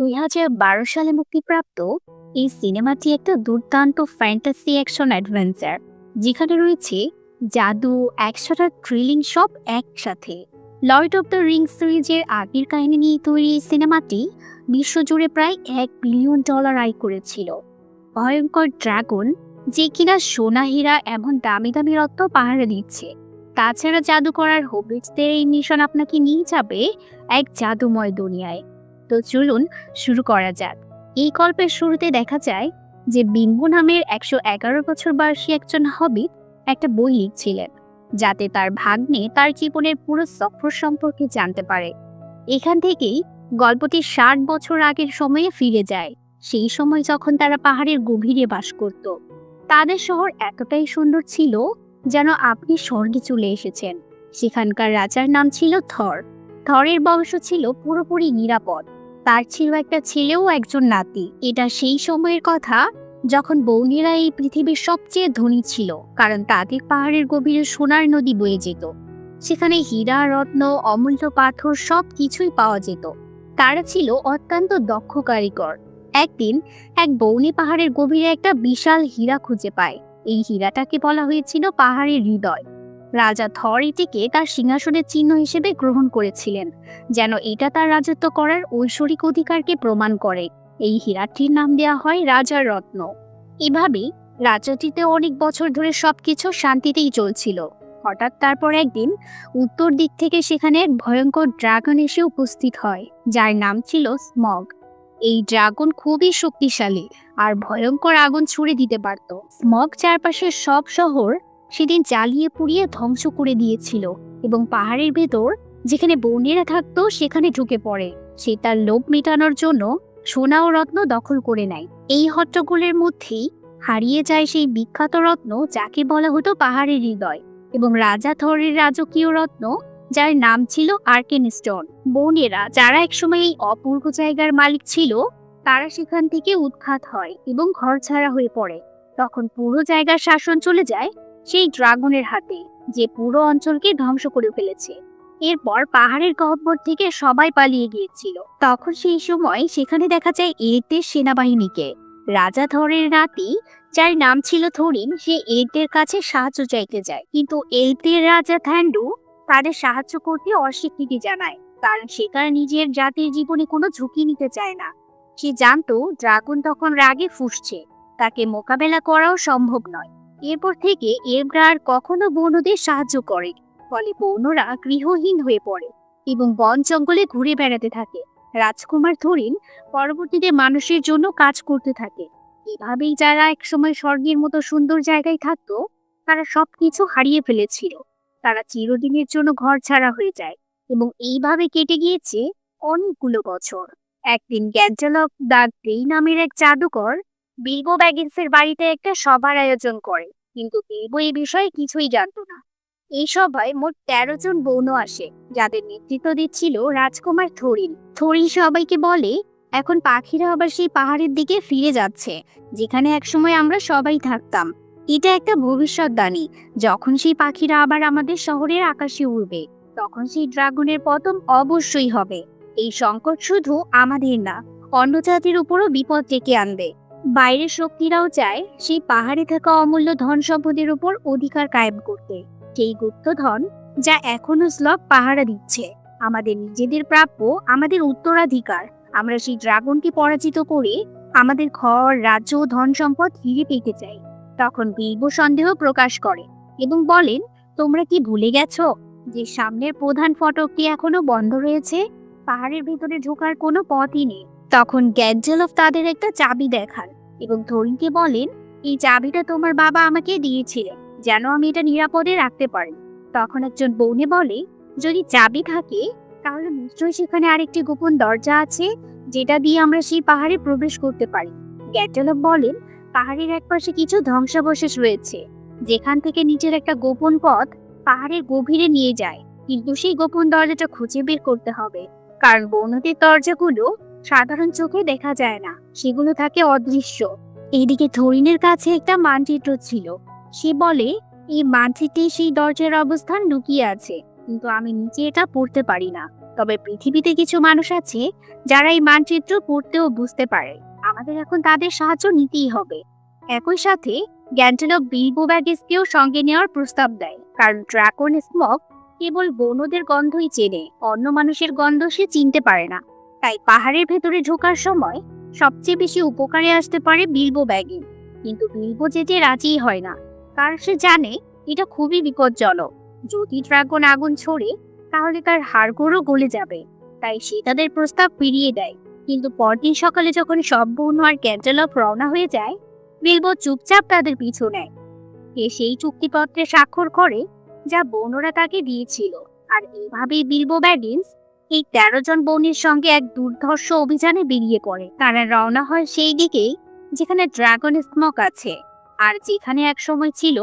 দুই হাজার বারো সালে মুক্তিপ্রাপ্ত এই সিনেমাটি একটা দুর্দান্ত ফ্যান্টাসি অ্যাকশন অ্যাডভেঞ্চার যেখানে রয়েছে জাদু আর থ্রিলিং সব একসাথে। লর্ড অফ দ্য রিং সিরিজের আগের কাহিনী নিয়ে তৈরি এই সিনেমাটি বিশ্বজুড়ে প্রায় এক বিলিয়ন ডলার আয় করেছিল। ভয়ঙ্কর ড্রাগন, যে কিনা সোনা, হীরা এমন দামি দামি রত্ন পাহাড়ে দিচ্ছে। তাছাড়া জাদু করার হবিটসদের এই মিশন আপনাকে নিয়ে যাবে এক জাদুময় দুনিয়ায়। তো চলুন শুরু করা যাক। এই গল্পের শুরুতে দেখা যায় যে বিম্বু নামের একশো এগারো বছর বয়সী একজন হবিট একটা বই লিখছিলেন, যাতে তার ভাগ্নে তার জীবনের পুরো সফর সম্পর্কে জানতে পারে। এখান থেকেই গল্পটি ষাট বছর আগের সময়ে ফিরে যায়, সেই সময় যখন তারা পাহাড়ের গভীরে বাস করত। তাদের শহর এতটাই সুন্দর ছিল যেন আপনি স্বর্গে চলে এসেছেন। সেখানকার রাজার নাম ছিল থর। থরের বংশ ছিল পুরোপুরি নিরাপদ। তার ছিল একটা ছেলেও একজন নাতি। এটা সেই সময়ের কথা যখন বৌনিরা এই পৃথিবীর সবচেয়ে ধনী ছিল, কারণ তাদের পাহাড়ের গভীরে সোনার নদী বয়ে যেত। সেখানে হীরা, রত্ন, অমূল্য পাথর সব কিছুই পাওয়া যেত। তারা ছিল অত্যন্ত দক্ষ কারিগর। একদিন এক বৌনি পাহাড়ের গভীরে একটা বিশাল হীরা খুঁজে পায়। এই হীরাটাকে বলা হয়েছিল পাহাড়ের হৃদয়। রাজা থর এটিকে তার সিংহাসনের চিহ্ন হিসেবে গ্রহণ করেছিলেন, যেন এটা তার রাজত্ব করার ঐশ্বরিক অধিকারকে প্রমাণ করে। এই হীরাটির নাম দেওয়া হয় রাজার রত্ন। এভাবেই রাজ্যটিতে অনেক বছর ধরে সবকিছু শান্তিতেই চলছিল। হঠাৎ তারপর একদিন উত্তর দিক থেকে সেখানে এক ভয়ঙ্কর ড্রাগন এসে উপস্থিত হয়, যার নাম ছিল স্মগ। এই ড্রাগন খুবই শক্তিশালী আর ভয়ঙ্কর আগুন ছুড়ে দিতে পারত। স্মগ চারপাশের সব শহর সেদিন জ্বালিয়ে পুড়িয়ে ধ্বংস করে দিয়েছিল এবং পাহাড়ের ভেতর যেখানে বনেরা থাকতো সেখানে ঢুকে পড়ে। সে তার লোভ মেটানোর জন্য সোনা ও রত্ন দখল করে নেয়। এই হট্টগোলের মধ্যেই হারিয়ে যায় সেই বিখ্যাত রত্ন যাকে বলা হতো পাহাড়ের হৃদয় এবং রাজা থরের রাজকীয় রত্ন, যার নাম ছিল আর্কেন স্টোন বনেরা যারা একসময় এই অপূর্ব জায়গার মালিক ছিল, তারা সেখান থেকে উৎখাত হয় এবং ঘর ছাড়া হয়ে পড়ে। তখন পুরো জায়গার শাসন চলে যায় সেই ড্রাগনের হাতে, যে পুরো অঞ্চলকে ধ্বংস করে ফেলেছে। এরপর পাহাড়ের গহ্বর থেকে সবাই পালিয়ে গিয়েছিল। তখন সেই সময় সেখানে দেখা যায় এরদের সেনাবাহিনীকে। রাজা ধরের নাতি, যার নাম ছিল থরিন সে এরদের কাছে সাহায্য চাইতে যায়। কিন্তু এরদের রাজা থ্যান্ডু তাদের সাহায্য করতে অস্বীকৃতি জানায়। কারণ সে তার নিজের জাতির জীবনে কোনো ঝুঁকি নিতে চায় না। সে জানতো, ড্রাগন তখন রাগে ফুসছে। তাকে মোকাবেলা করাও সম্ভব নয়। এরপর থেকে এরব্রা আর কখনো বৌনদের সাহায্য করে, ফলে বৌনরা গৃহহীন হয়ে পড়ে এবং বন জঙ্গলে ঘুরে বেড়াতে থাকে। রাজকুমার থরিন পরবর্তীতে মানুষের জন্য কাজ করতে থাকে। এভাবেই যারা একসময় স্বর্গের মতো সুন্দর জায়গায় থাকতো, তারা সবকিছু হারিয়ে ফেলেছিল। তারা চিরদিনের জন্য ঘর ছাড়া হয়ে যায় এবং এইভাবে কেটে গিয়েছে অনেকগুলো বছর। একদিন গ্যান্ডালক দ্য গ্রে নামের এক জাদুকর বিলবো ব্যাগিন্সের বাড়িতে একটা সভার আয়োজন করে। কিন্তু বিলবো এই বিষয়ে কিছুই জানতো না। এই সভায় মোট তেরো জন বৌন আসে, যাদের নেতৃত্ব দিচ্ছিল রাজকুমার থরিন। থরিন সবাইকে বলে, এখন পাখিরা আবার সেই পাহাড়ের দিকে ফিরে যাচ্ছে, যেখানে একসময় আমরা সবাই থাকতাম। এটা একটা ভবিষ্যৎবাণী যখন সেই পাখিরা আবার আমাদের শহরের আকাশে উড়বে, তখন সেই ড্রাগনের পতন অবশ্যই হবে। এই সংকট শুধু আমাদের না, অন্য জাতির উপরও বিপদ ডেকে আনবে। বাইরের শক্তিরাও চায় সেই পাহাড়ে থাকা অমূল্য ধন সম্পদের উপর অধিকার কায়েম করতে। সেই গুপ্তধন যা এখনও স্লক পাহারা দিচ্ছে। আমাদের নিজেদের প্রাপ্য, আমাদের উত্তরাধিকার। আমরা সেই ড্রাগনকে পরাজিত করে আমাদের ঘর, রাজ্য ধন সম্পদ ফিরে পেতে চাই। তখন বিলবো সন্দেহ প্রকাশ করে এবং বলেন, তোমরা কি ভুলে গেছো যে সামনের প্রধান ফটকটি এখনও বন্ধ রয়েছে? পাহাড়ের ভিতরে ঢোকার কোনো পথই নেই। তখন গ্যাঞ্জেলফ তাদের একটা চাবি দেখান। এবং ধরিনকে বলেন, এই চাবিটা তোমার বাবা আমাকে দিয়েছিলেন, যেন আমি এটা নিরাপদে রাখতে পারি। তখন একজন বৌনে বলে, যদি চাবি থাকে, তাহলে নিশ্চয়ই সেখানে আরেকটি গোপন দরজা আছে, যেটা দিয়ে আমরা সেই পাহাড়ে প্রবেশ করতে পারি। গ্যাটেলভ বলেন, পাহাড়ের একপাশে কিছু ধ্বংসাবশেষ রয়েছে, যেখান থেকে নিচের একটা গোপন পথ পাহাড়ের গভীরে নিয়ে যায়। কিন্তু সেই গোপন দরজাটা খুঁজে বের করতে হবে, কারণ বৌনদের দরজাগুলো সাধারণ চোখে দেখা যায় না। সেগুলো থাকে অদৃশ্য। এদিকে থরিনের কাছে একটা মানচিত্র ছিল। সে বলে, এই মানচিত্রে সেই দরজার অবস্থান লুকিয়ে আছে। কিন্তু আমি নিচে এটা পড়তে পারি না। তবে পৃথিবীতে কিছু মানুষ আছে যারা এই মানচিত্র পড়তেও বুঝতে পারে। আমাদের এখন তাদের সাহায্য নিতেই হবে। একই সাথে, গ্যান্টেলক বিলবো ব্যাগেসকেও সঙ্গে নেওয়ার প্রস্তাব দেয়। কারণ ড্রাকন স্মক কেবল বনদের গন্ধই চেনে, অন্য মানুষের গন্ধ সে চিনতে পারে না। তাই পাহাড়ের ভেতরে ঢোকার সময় সবচেয়ে বেশি উপকারে আসতে পারে বিলবো ব্যাগিং। কিন্তু বিলবো যেতে রাজিই হয় না, কারণ সে জানে এটা খুবই বিপজ্জনক। যদি ড্রাগন আগুন ছড়ে তাহলে তার হাড়গোড়ও গলে যাবে। তাই সে তাদের প্রস্তাব ফিরিয়ে দেয়। কিন্তু পরদিন সকালে যখন সব বৌন আর ক্যান্টেলপ রওনা হয়ে যায়, বিলবো চুপচাপ তাদের পিছু নেয়। সে সেই চুক্তিপত্রে স্বাক্ষর করে যা বৌনরা তাকে দিয়েছিল। আর এইভাবেই বিলবো ব্যাগিন্স এই তেরো জন বোনের সঙ্গে এক দুর্ধর্ষ অভিযানে বেরিয়ে পড়ে। তারা রওনা হয় সেই দিকেই যেখানে ড্রাগন স্মক আছে আর যেখানে এক সময় ছিল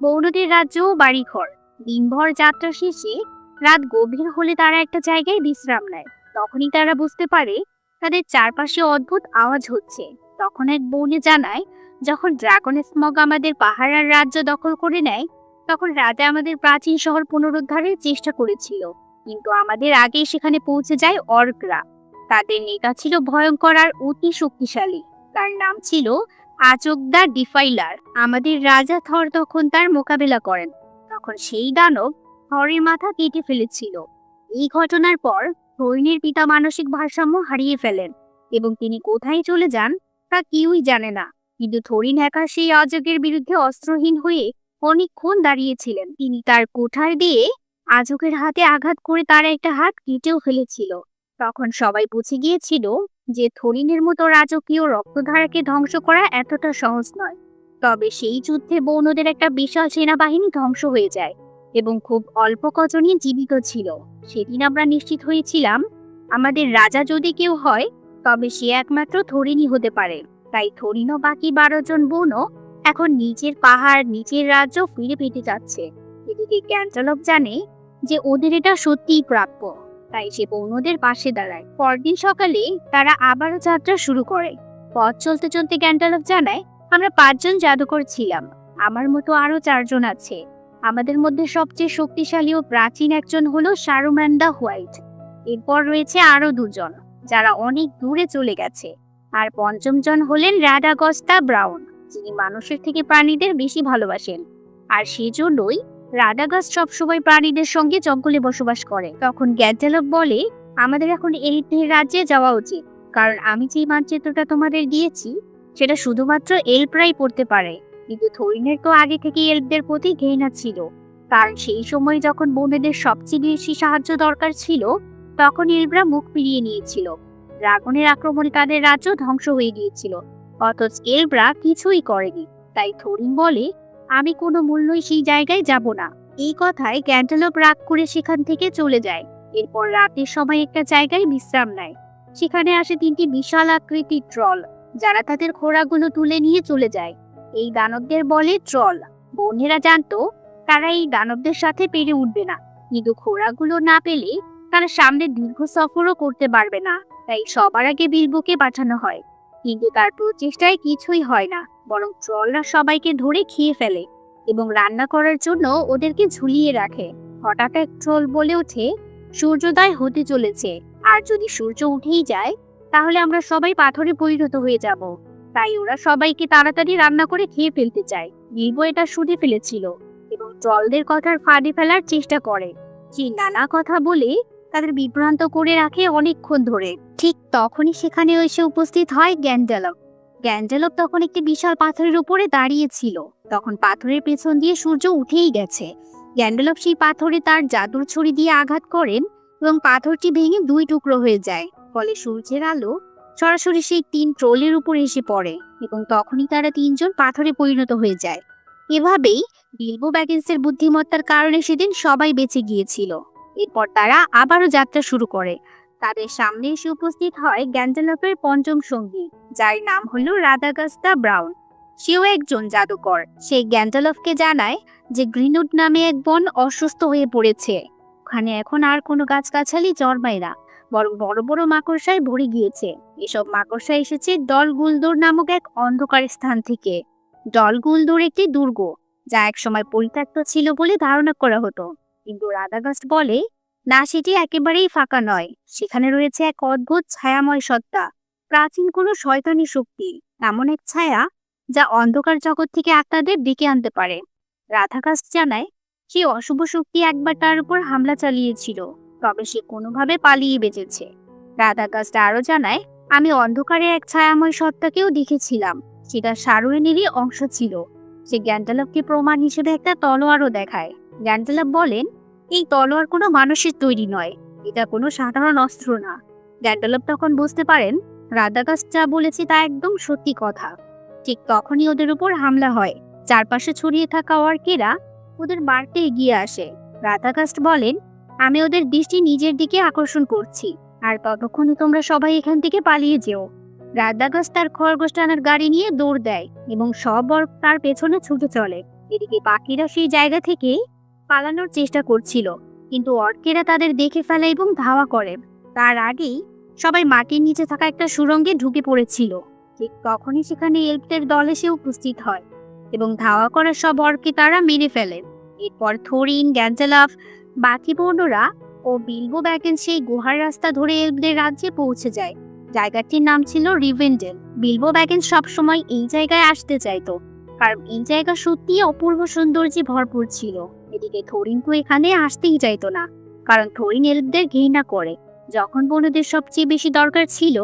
বৌনদের রাজ্য ও বাড়িঘর। দিনভর যাত্রা শেষে রাত গভীর হলে তারা একটা জায়গায় বিশ্রাম নেয়। তখনই তারা বুঝতে পারে তাদের চারপাশে অদ্ভুত আওয়াজ হচ্ছে। তখন এক বৌনে জানায়, যখন ড্রাগন স্মগ আমাদের পাহাড়ার রাজ্য দখল করে নেয়, তখন রাজা আমাদের প্রাচীন শহর পুনরুদ্ধারের চেষ্টা করেছিল। কিন্তু আমাদের আগেই সেখানে পৌঁছে যায় অর্করা। তাদের নেতা ছিল ভয়ঙ্কর আর অতি শক্তিশালী। তার নাম ছিল আচকদা ডিফাইলার। আমাদের রাজা থর তখন তার মোকাবেলা করেন। তখন সেই দানব থরের মাথা কেটে ফেলেছিল। এই ঘটনার পর হরিণের পিতা মানসিক ভারসাম্য হারিয়ে ফেলেন এবং তিনি কোথায় চলে যান তা কেউই জানে না। কিন্তু থরিন হ্যাকার সেই অযোগের বিরুদ্ধে অস্ত্রহীন হয়ে অনেকক্ষণ দাঁড়িয়েছিলেন। তিনি তার কোঠার দিয়ে আজকের হাতে আঘাত করে তার একটা হাত কেটেও ফেলেছিল। তখন সবাই বুঝে গিয়েছিল যে থরিনের মতো রাজকীয় রক্তধারাকে ধ্বংস করা এতটা সহজ নয়। তবে সেই যুদ্ধে বৌনদের একটা বিশাল সেনাবাহিনী ধ্বংস হয়ে যায় এবং খুব অল্প কজনই জীবিত ছিল। সেদিন আমরা নিশ্চিত হয়েছিলাম, আমাদের রাজা যদি কেউ হয়, তবে সে একমাত্র থরিনই হতে পারে। তাই থরিন ও বাকি বারো জন বোনও এখন নিজের পাহাড় নিচের রাজ্য ফিরে পেতে যাচ্ছে ক্যান্টালপ জানে যে ওদের এটা সত্যিই প্রাপ্য। তাই সে বৌনদের পাশে দাঁড়ায়। পরদিন সকালে তারা আবারও যাত্রা শুরু করে। পথ চলতে চলতে ক্যান্টালপ জানায়, আমরা পাঁচজন জাদুকর ছিলাম। আমার মতো আরও চারজন আছে। আমাদের মধ্যে সবচেয়ে শক্তিশালী ও প্রাচীন একজন হলো শারুম্যান্ডা হোয়াইট। এরপর রয়েছে আরও দুজন, যারা অনেক দূরে চলে গেছে। আর পঞ্চম জন হলেন রাডাগস্তা ব্রাউন, যিনি মানুষের থেকে প্রাণীদের বেশি ভালোবাসেন। আর সেজন্যই রাডাগাস সবসময় প্রাণীদের সঙ্গে জঙ্গলে বসবাস করে। তখন গ্যাডেলপ বলে, আমাদের এখন এই রাজ্যে যাওয়া উচিত। কারণ আমি যে মানচিত্রটা তোমাদের দিয়েছি, সেটা শুধুমাত্র এলপ্রাই পড়তে পারে। কিন্তু থরিনের তো আগে থেকে এলপদের প্রতি ঘৃণা ছিল। কারণ সেই সময় যখন বোনেদের সবচেয়ে বেশি সাহায্য দরকার ছিল, তখন এলবরা মুখ ফিরিয়ে নিয়েছিল। ড্রাগনের আক্রমণে তাদের রাজ্য ধ্বংস হয়ে গিয়েছিল। অথচ এলবরা কিছুই করেনি। তাই থরিন বলে আমি কোনো মূল্যই সেই জায়গায় যাব না। এই কথায় ক্যান্টালপ রাগ করে সেখান থেকে চলে যায়। এরপর রাতের সময় একটা জায়গায় বিশ্রাম নেয়। সেখানে আসে তিনটি বিশাল আকৃতির ট্রল, যারা তাদের ঘোড়াগুলো তুলে নিয়ে চলে যায়। এই দানবদের বলে ট্রল। বোনেরা জানতো, তারা এই দানবদের সাথে পেরে উঠবে না। কিন্তু ঘোড়াগুলো না পেলে, তারা সামনে দীর্ঘ সফরও করতে পারবে না। তাই সবার আগে বিলবুকে পাঠানো হয়। কিন্তু তার প্রচেষ্টায় কিছুই হয় না। বরং ট্রলরা সবাইকে ধরে খেয়ে ফেলে এবং রান্না করার জন্য ওদেরকে ঝুলিয়ে রাখে। হঠাৎ এক ট্রল বলে ওঠে, সূর্যোদয় হতে চলেছে। আর যদি সূর্য উঠেই যায়, তাহলে আমরা সবাই পাথরে পরিণত হয়ে যাব। তাই ওরা সবাইকে তাড়াতাড়ি রান্না করে খেয়ে ফেলতে চায়। বিলবো এটা শুনে ফেলেছিল এবং ট্রলদের কথার ফাঁদে ফেলার চেষ্টা করে। যে নানা কথা বলে তাদের বিভ্রান্ত করে রাখে অনেকক্ষণ ধরে। ঠিক তখনই সেখানে এসে উপস্থিত হয় গ্যান্ডালপ গ্যান্ডালপ তখন একটি বিশাল পাথরের উপরে দাঁড়িয়ে ছিল। তখন পাথরের পেছন দিয়ে সূর্য উঠেই গেছে। গ্যান্ডালপ সেই পাথরে তার জাদুর ছড়ি দিয়ে আঘাত করেন এবং পাথরটি ভেঙে দুই টুকরো হয়ে যায়। ফলে সূর্যের আলো সরাসরি সেই তিন ট্রোলের উপর এসে পড়ে এবং তখনই তারা তিনজন পাথরে পরিণত হয়ে যায়। এভাবেই বিলবো ব্যাগেন্সের বুদ্ধিমত্তার কারণে সেদিন সবাই বেঁচে গিয়েছিল। এরপর তারা আবারও যাত্রা শুরু করে। তাদের সামনে এসে উপস্থিত হয় গ্যান্ডালপের পঞ্চম সঙ্গী, যার নাম হলো রাধাগাস্তা ব্রাউন। সেও একজন জাদুকর। সে গ্যান্ডালফকে জানায় যে গ্রিনুড নামে এক বন অসুস্থ হয়ে পড়েছে। ওখানে এখন আর কোনো গাছগাছালি জন্মায় না, বরং বড় বড় মাকড়সায় ভরে গিয়েছে। এসব মাকড়সা এসেছে দল গুলদোর নামক এক অন্ধকার স্থান থেকে। দল গুলদোর একটি দুর্গ, যা একসময় পরিত্যক্ত ছিল বলে ধারণা করা হতো। কিন্তু রাধাগাস্ট বলে না সেটি একেবারেই ফাঁকা নয়। সেখানে রয়েছে এক অদ্ভুত ছায়াময় সত্তা। প্রাচীন কোনো শয়তানি শক্তি, এমন এক ছায়া যা অন্ধকার জগৎ থেকে আত্মাদের ডেকে আনতে পারে। রাধাকাস্ট জানায় সেই অশুভ শক্তি একবার তার উপর হামলা চালিয়েছিল, তবে সে কোনোভাবে পালিয়ে বেঁচেছে। রাধাকাস্ট আরও জানায়, আমি অন্ধকারে এক ছায়াময় সত্তাকেও দেখেছিলাম। সেটা সারোয়েনেরই অংশ ছিল। সে গ্যান্টালভকে প্রমাণ হিসেবে একটা তলোয়ারও দেখায়। গ্যান্টালভ বলেন এই তলোয়ার কোনো মানুষের তৈরি নয়। এটা কোনো সাধারণ অস্ত্র না। গ্যান্টালভ তখন বুঝতে পারেন রাধাকাস্ট যা বলেছে তা একদম সত্যি কথা। ঠিক তখনই ওদের উপর হামলা হয়। চারপাশে ছড়িয়ে থাকা অর্কেরা ওদের বাড়তে এগিয়ে আসে। রাধাকাস্ট বলেন, আমি ওদের দৃষ্টি নিজের দিকে আকর্ষণ করছি। আর ততক্ষণে তোমরা সবাই এখান থেকে পালিয়ে যেও। রাধাকাস্ট তার খরগোশ টানার গাড়ি নিয়ে দৌড় দেয় এবং সব তার পেছনে ছুটে চলে। এদিকে বাকিরা সেই জায়গা থেকে পালানোর চেষ্টা করছিল, কিন্তু অর্কেরা তাদের দেখে ফেলে এবং ধাওয়া করে। তার আগেই সবাই মাটির নিচে থাকা একটা সুরঙ্গে ঢুকে পড়েছিল। ঠিক তখনই সেখানে এলফদের দল এসে উপস্থিত হয় এবং ধাওয়া করা সব অর্কে তারা মেরে ফেলেন এরপর থরিন, গ্যাঞ্জেলাফ বাকি বর্ণরা ও বিলবো ব্যাগেন সেই গুহার রাস্তা ধরে এলফদের রাজ্যে পৌঁছে যায়। জায়গাটির নাম ছিল রিভেন্ডেল। বিলবো ব্যাগেন সবসময় এই জায়গায় আসতে চাইতো, কারণ এই জায়গা সত্যি অপূর্ব সৌন্দর্যে ভরপুর ছিল। এদিকে থরিন তো এখানে আসতেই চাইতো না, কারণ থরিন এলফদের ঘৃণা করে। যখন বন্ধুদের সবচেয়ে বেশি দরকার ছিল,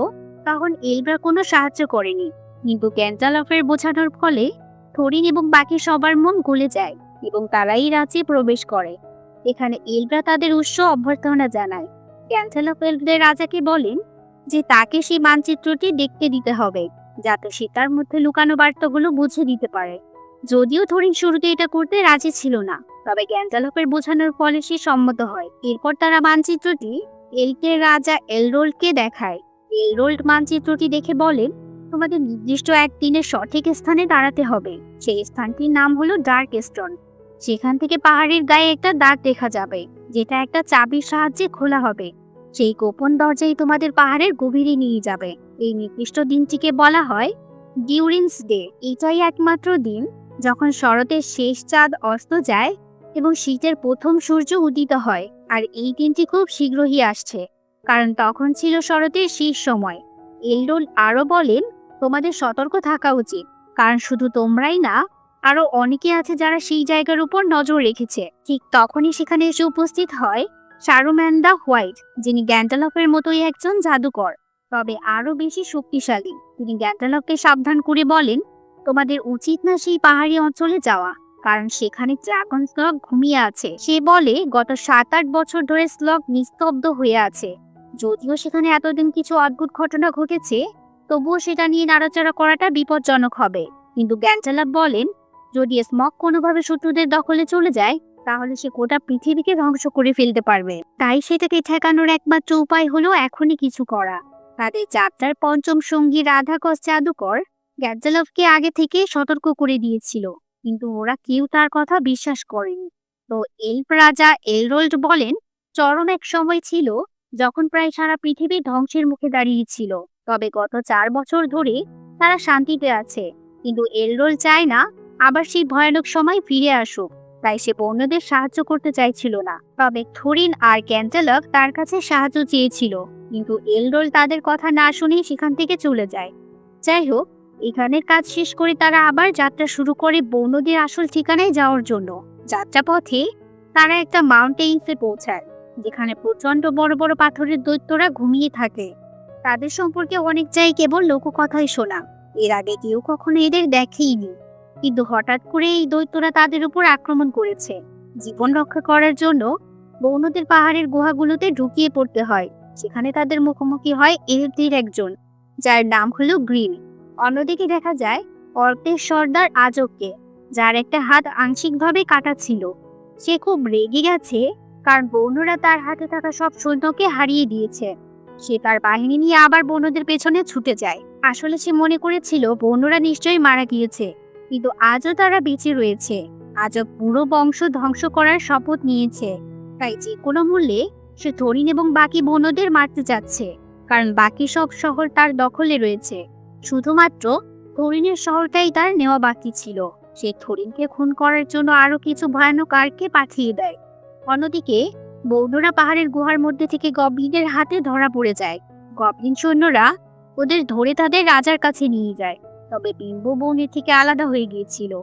তখন এলফরা কোনো সাহায্য করেনি। কিন্তু ক্যান্টালফের বোঝানোর ফলে থরিন এবং বাকি সবার মন গলে যায় এবং তারাই রাজ্যে প্রবেশ করে। এখানে এলফরা তাদের উৎস অভ্যর্থনা জানায়। ক্যান্টালফ এলফদের রাজাকে বলেন যে তাকে সেই মানচিত্রটি দেখতে দিতে হবে, যাতে সে তার মধ্যে লুকানো বার্তাগুলো বুঝে দিতে পারে। যদিও থরিন শুরুতে এটা করতে রাজি ছিল না, তবে গ্যান্টালফের বোঝানোর ফলে সে সম্মত হয়। এরপর তারা মানচিত্রটি এলকের রাজা এলরোল্ডকে দেখায়। এলরোল্ড মানচিত্রটি দেখে বলেন, তোমাদের নির্দিষ্ট এক দিনের সঠিক স্থানে দাঁড়াতে হবে। সেই স্থানটির নাম হলো ডার্ক স্টোন সেখান থেকে পাহাড়ের গায়ে একটা দাগ দেখা যাবে, যেটা একটা চাবির সাহায্যে খোলা হবে। সেই গোপন দরজাই তোমাদের পাহাড়ের গভীরে নিয়ে যাবে। এই নির্দিষ্ট দিনটিকে বলা হয় ডিউরিন্স ডে। এটাই একমাত্র দিন যখন শরতের শেষ চাঁদ অস্ত যায় এবং শীতের প্রথম সূর্য উদিত হয়, আর এই দিনটি খুব শীঘ্রই আসছে, কারণ তখন ছিল শরতের শেষ সময়। এলডোল আরও বলেন, তোমাদের সতর্ক থাকা উচিত, কারণ শুধু তোমরাই না, আরও অনেকে আছে যারা সেই জায়গার উপর নজর রেখেছে। ঠিক তখনই সেখানে এসে উপস্থিত হয় শারুম্যান্ডা হোয়াইট, যিনি গ্যান্টালফের মতোই একজন জাদুকর, তবে আরও বেশি শক্তিশালী। তিনি গ্যান্টালফকে সাবধান করে বলেন তোমাদের উচিত না সেই পাহাড়ি অঞ্চলে যাওয়া, কারণ সেখানে ড্রাগন স্লগ ঘুমিয়ে আছে। সে বলে, গত সাত আট বছর ধরে স্লগ নিস্তব্ধ হয়ে আছে। যদিও সেখানে এতদিন কিছু অদ্ভুত ঘটনা ঘটেছে, তবুও সেটা নিয়ে নাড়াচাড়া করাটা বিপজ্জনক হবে। কিন্তু গ্যান্টালাপ বলেন, যদি স্মক কোনোভাবে শত্রুদের দখলে চলে যায়, তাহলে সে গোটা পৃথিবীকে ধ্বংস করে ফেলতে পারবে। তাই সেটাকে ঠেকানোর একমাত্র উপায় হলো এখনই কিছু করা। তাদের যাত্রার পঞ্চম সঙ্গী রাধাকস জাদুকর গ্যাঞ্জালভকে আগে থেকে সতর্ক করে দিয়েছিল, কিন্তু ওরা কেউ তার কথা বিশ্বাস করেনি। তো এলফ রাজা এলরোল্ড বলেন, চরম এক সময় ছিল যখন প্রায় সারা পৃথিবী ধ্বংসের মুখে দাঁড়িয়েছিল, তবে গত চার বছর ধরে তারা শান্তিতে আছে, কিন্তু এলরোল চায় না আবার সেই ভয়ানক সময় ফিরে আসুক, তাই সে বন্যদের সাহায্য করতে চাইছিল না। তবে থরিন আর ক্যান্টালক তার কাছে সাহায্য চেয়েছিল, কিন্তু এলরোল তাদের কথা না শুনেই সেখান থেকে চলে যায়। যাই হোক এখানের কাজ শেষ করে তারা আবার যাত্রা শুরু করে বন্যদের আসল ঠিকানায় যাওয়ার জন্য। যাত্রাপথে তারা একটা মাউন্টেইনসে পৌঁছায়, যেখানে প্রচণ্ড বড় বড় পাথরের দৈত্যরা ঘুমিয়ে থাকে। তাদের সম্পর্কে অনেক চাই কেবল লোককথাই শোনা। এর আগে কেউ কখনো এদের দেখেইনি। কিন্তু হঠাৎ করে এই দৈত্যরা তাদের উপর আক্রমণ করেছে। জীবন রক্ষা করার জন্য বৌনদের পাহাড়ের গুহাগুলোতে ঢুকিয়ে পড়তে হয় সেখানে তাদের মুখোমুখি হয় এলফদের একজন, যার নাম হলো গ্রিন। অন্যদিকে দেখা যায় অর্কের সর্দার আজককে যার একটা হাত আংশিকভাবে কাটা ছিল। সে খুব রেগে গেছে, কারণ বৌনরা তার হাতে থাকা সব সৈন্যকে হারিয়ে দিয়েছে। সে তার বাহিনী নিয়ে আবার বৌনদের পেছনে ছুটে যায়। আসলে সে মনে করেছিল বৌনরা নিশ্চয়ই মারা গিয়েছে, কিন্তু আজও তারা বেঁচে রয়েছে। আজও পুরো বংশ ধ্বংস করার শপথ নিয়েছে। তাই যে কোনো মূল্যে, সে থরিন এবং বাকি বনদের মারতে যাচ্ছে, কারণ বাকি সব শহর তার দখলে রয়েছে। শুধুমাত্র থরিনের শহরটাই তার নেওয়া বাকি ছিল। সে থরিনকে খুন করার জন্য আরও কিছু ভয়ানক আরকে পাঠিয়ে দেয়। অন্যদিকে বৌনরা পাহাড়ের গুহার মধ্যে থেকে গবলিনের হাতে ধরা পড়ে যায়। গবলিন সৈন্যরা ওদের ধরে তাদের রাজার কাছে নিয়ে যায়। তবে বিম্ব বনের থেকে আলাদা হয়ে গিয়েছিল।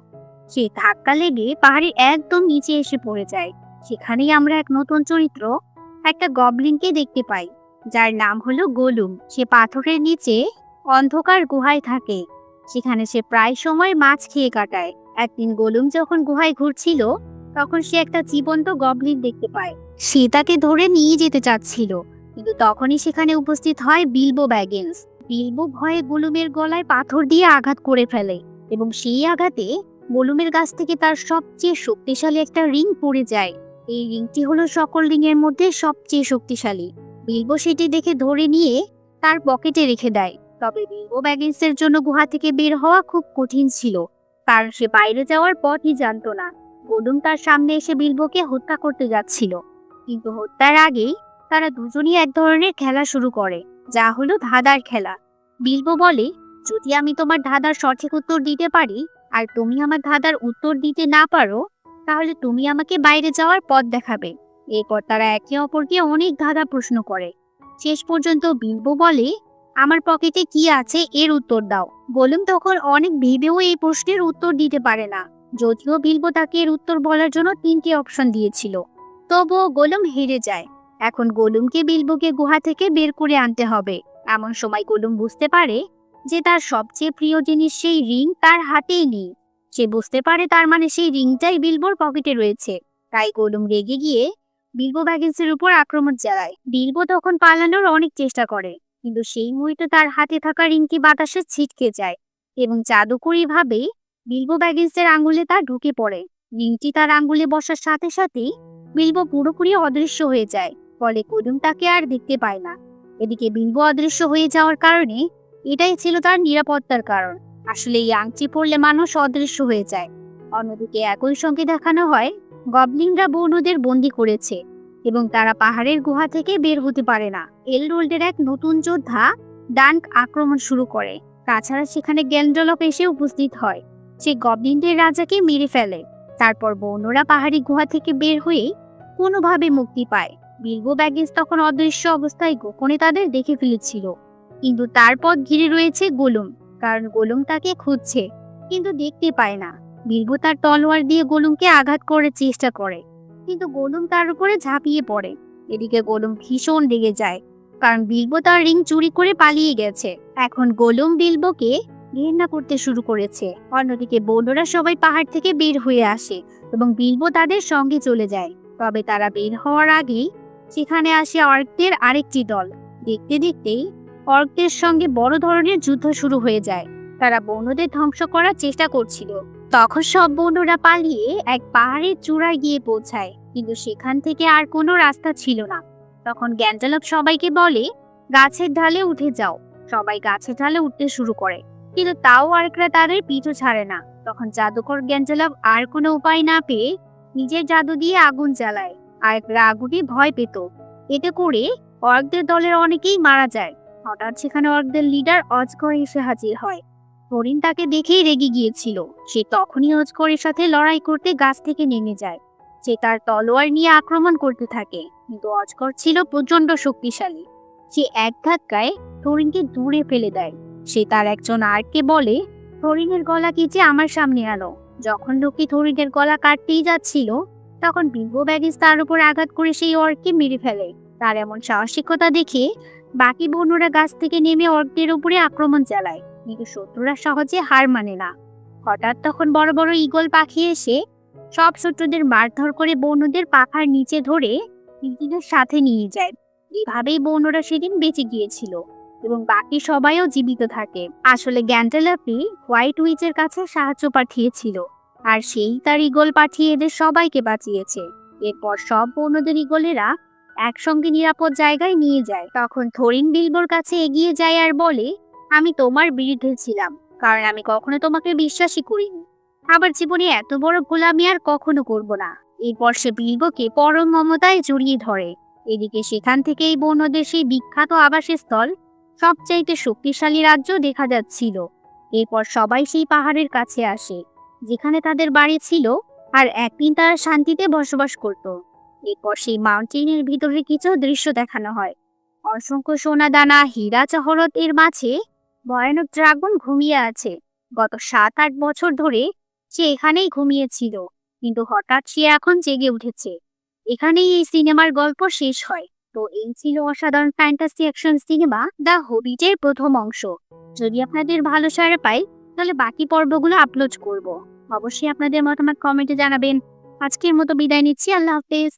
সে ধাক্কা লেগে পাহাড়ের একদম নিচে এসে পড়ে যায়। সেখানেই আমরা এক নতুন চরিত্র, একটা গবলিনকে দেখতে পাই। যার নাম হলো গোলুম। সে পাথরের নিচে অন্ধকার গুহায় থাকে। সেখানে সে প্রায় সময় মাছ খেয়ে কাটায়। একদিন গোলুম যখন গুহায় ঘুরছিল, তখন সে একটা জীবন্ত গবলিন দেখতে পায়। সে তাকে ধরে নিয়ে যেতে চাচ্ছিল, কিন্তু তখনই সেখানে উপস্থিত হয় বিলবো ব্যাগেন্স। বিলবো ভয়ে গোলুমের গলায় পাথর দিয়ে আঘাত করে ফেলে এবং সেই আঘাতে গোলুমের কাছ থেকে তার সবচেয়ে শক্তিশালী একটা রিং পড়ে যায়। এই রিংটি হলো সকল রিংয়ের মধ্যে সবচেয়ে শক্তিশালী। বিলবো সেটি দেখে ধরে নিয়ে তার পকেটে রেখে দেয়। তবে বিলবো ব্যাগেন্সের জন্য গুহা থেকে বের হওয়া খুব কঠিন ছিল, কারণ সে বাইরে যাওয়ার পথই জানতো না। গোলুম তার সামনে এসে বিলবোকে হত্যা করতে যাচ্ছিল। কিন্তু হত্যার আগেই তারা দুজনই এক ধরনের খেলা শুরু করে, যা হলো ধাঁধার খেলা। বিলবো বলে, যদি আমি তোমার ধাঁধার সঠিক উত্তর দিতে পারি, আর তুমি আমার ধাঁধার উত্তর দিতে না পারো, তাহলে তুমি আমাকে বাইরে যাওয়ার পথ দেখাবে। এরপর তারা একে অপরকে অনেক ধাঁধা প্রশ্ন করে। শেষ পর্যন্ত বিলবো বলে আমার পকেটে কি আছে এর উত্তর দাও। গোলুম তখন অনেক ভেবেও এই প্রশ্নের উত্তর দিতে পারে না। যদিও বিলবো তাকে এর উত্তর বলার জন্য তিনটি অপশন দিয়েছিল। তবুও গোলুম হেরে যায়। এখন গোলুমকে বিলবোকে গুহা থেকে বের করে আনতে হবে। এমন সময় গোলুম বুঝতে পারে যে তার সবচেয়ে প্রিয় জিনিস সেই রিং তার হাতেই নেই। সে বুঝতে পারে তার মানে সেই রিংটাই বিলবোর পকেটে রয়েছে। তাই গোলুম রেগে গিয়ে বিলবো ব্যাগেন্সের উপর আক্রমণ চালায়। বিলবো তখন পালানোর অনেক চেষ্টা করে। কিন্তু সেই মুহূর্তে তার হাতে থাকা রিংটি বাতাসে ছিটকে যায় এবং জাদুকরি ভাবে বিলবো ব্যাগেন্সের আঙ্গুলে তা ঢুকে পড়ে। রিংটি তার আঙ্গুলে বসার সাথে সাথেই বিলবো পুরোপুরি অদৃশ্য হয়ে যায়, ফলে কুদুম তাকে আর দেখতে পায় না। এদিকে বিলবো অদৃশ্য হয়ে যাওয়ার কারণে এটাই ছিল তার নিরাপত্তার কারণ। আসলে এই আংটি পড়লে মানুষ অদৃশ্য হয়ে যায়। অন্যদিকে একই সঙ্গে দেখানো হয়, গবলিনরা বনুদের বন্দি করেছে। এবং তারা পাহাড়ের গুহা থেকে বের হতে পারে না। এলরোল্ডের এক নতুন যোদ্ধা ডান্ক আক্রমণ শুরু করে। তাছাড়া সেখানে গ্যান্ডলপ এসে উপস্থিত হয়। সে গবলিনদের রাজাকে মেরে ফেলে। তারপর বৌনরা পাহাড়ি গুহা থেকে বের হয়ে কোনোভাবে মুক্তি পায়। বিলবো ব্যাগেজ তখন অদৃশ্য অবস্থায় গোপনে তাদের দেখে ফেলেছিল। কিন্তু তারপর ঘিরে রয়েছে গোলুম, কারণ গোলুম তাকে খুঁজছে, কিন্তু দেখতে পায় না। বিলবো তার তলোয়ার দিয়ে গোলুমকে আঘাত করার চেষ্টা করে। কিন্তু গোলুম তার উপরে ঝাঁপিয়ে পড়ে। এদিকে গোলুম ভীষণ রেগে যায়, কারণ বিলবো তার রিং চুরি করে পালিয়ে গেছে। এখন গোলুম বিলবোকে ঘেন্না করতে শুরু করেছে। অন্যদিকে বৌডরা সবাই পাহাড় থেকে বের হয়ে আসে এবং বিলবো তাদের সঙ্গে চলে যায়। তবে তারা বের হওয়ার আগেই সেখানে আসে অর্কদের আরেকটি দল। দেখতে দেখতেই অর্কদের সঙ্গে বড় ধরনের যুদ্ধ শুরু হয়ে যায়। তারা বৌনদের ধ্বংস করার চেষ্টা করছিল। তখন সব বৌনরা পালিয়ে এক পাহাড়ের চূড়ায় গিয়ে পৌঁছায়। কিন্তু সেখান থেকে আর কোনো রাস্তা ছিল না। তখন গ্যান্ডালপ সবাইকে বলে, গাছের ঢালে উঠে যাও। সবাই গাছের ঢালে উঠতে শুরু করে। কিন্তু তাও আরেকরা তাদের পিছু ছাড়ে না। তখন জাদুকর গ্যান্ডালপ আর কোনো উপায় না পেয়ে নিজের জাদু দিয়ে আগুন জ্বালায়। আরেকরা আগুনে ভয় পেত। এতে করে অর্কদের দলের অনেকেই মারা যায়। হঠাৎ সেখানে অর্কদের লিডার অজগর এসে হাজির হয়। হরিণ তাকে দেখেই রেগে গিয়েছিল। সে তখনই অজগরের সাথে লড়াই করতে গাছ থেকে নেমে যায়। সে তার তলোয়ার নিয়ে আক্রমণ করতে থাকে, কিন্তু অজগর ছিল প্রচণ্ড শক্তিশালী। সে এক ধাক্কায় হরিণকে দূরে ফেলে দেয়। সে তার একজন আর্ককে বলে, হরিণের গলা কেচে আমার সামনে আনো। যখন লোকে হরিণের গলা কাটতেই যাচ্ছিল, তখন বিম্বো ব্যাগিস তার উপর আঘাত করে সেই অর্ককে মেরে ফেলে। তার এমন সাহসিকতা দেখে বাকি বন্যরা গাছ থেকে নেমে অর্কদের উপরে আক্রমণ চালায়। কিন্তু শত্রুরা সহজে হার মানে না। হঠাৎ তখন বড় বড় ঈগল পাখি এসে সব শত্রুদের মারধর করে বন্যদের পাখার নিচে ধরে নিজেদের সাথে নিয়ে যায়। এভাবেই বন্যরা সেদিন বেঁচে গিয়েছিল এবং বাকি সবাইও জীবিত থাকে। আসলে গ্যান্টেলাপি হোয়াইট উইচের কাছে সাহায্য পাঠিয়েছিল আর সেই তার ইগল পাঠিয়ে এদের সবাইকে বাঁচিয়েছে। এরপর সব বন্যদের ইগলেরা একসঙ্গে নিরাপদ জায়গায় নিয়ে যায়। তখন থরিন বিলবোর কাছে এগিয়ে যায় আর বলে আমি তোমার বিরুদ্ধে ছিলাম, কারণ আমি কখনো তোমাকে বিশ্বাসই করিনি। আবার জীবনে এত বড় ভুল আমি আর কখনো করব না। এরপর সে বিলবোকে পরম মমতায় জড়িয়ে ধরে। এদিকে সেখান থেকে এই বন্যদের সেই বিখ্যাত আবাসস্থল, সবচাইতে শক্তিশালী রাজ্য দেখা যাচ্ছিল। এরপর সবাই সেই পাহাড়ের কাছে আসে, যেখানে তাদের বাড়ি ছিল আর একদিন তারা শান্তিতে বসবাস করত। এরপর সেই মাউন্টেনের ভিতরে কিছু দৃশ্য দেখানো হয়। অসংখ্য সোনা দানা হীরা, জহরত এর মাঝে ভয়ানক ড্রাগন ঘুমিয়ে আছে। গত সাত আট বছর ধরে সে এখানেই ঘুমিয়েছিল, কিন্তু হঠাৎ সে এখন জেগে উঠেছে। এখানেই এই সিনেমার গল্প শেষ হয়। তো এই ছিল অসাধারণ ফ্যান্টাসি অ্যাকশন সিনেমা দ্য হবিটের প্রথম অংশ। যদি আপনাদের ভালো সারা পাই তাহলে বাকি পর্বগুলো আপলোড করব। অবশ্যই আপনাদের মতামত কমেন্টে জানাবেন। আজকের মতো বিদায় নিচ্ছি। আল্লাহ হাফেজ।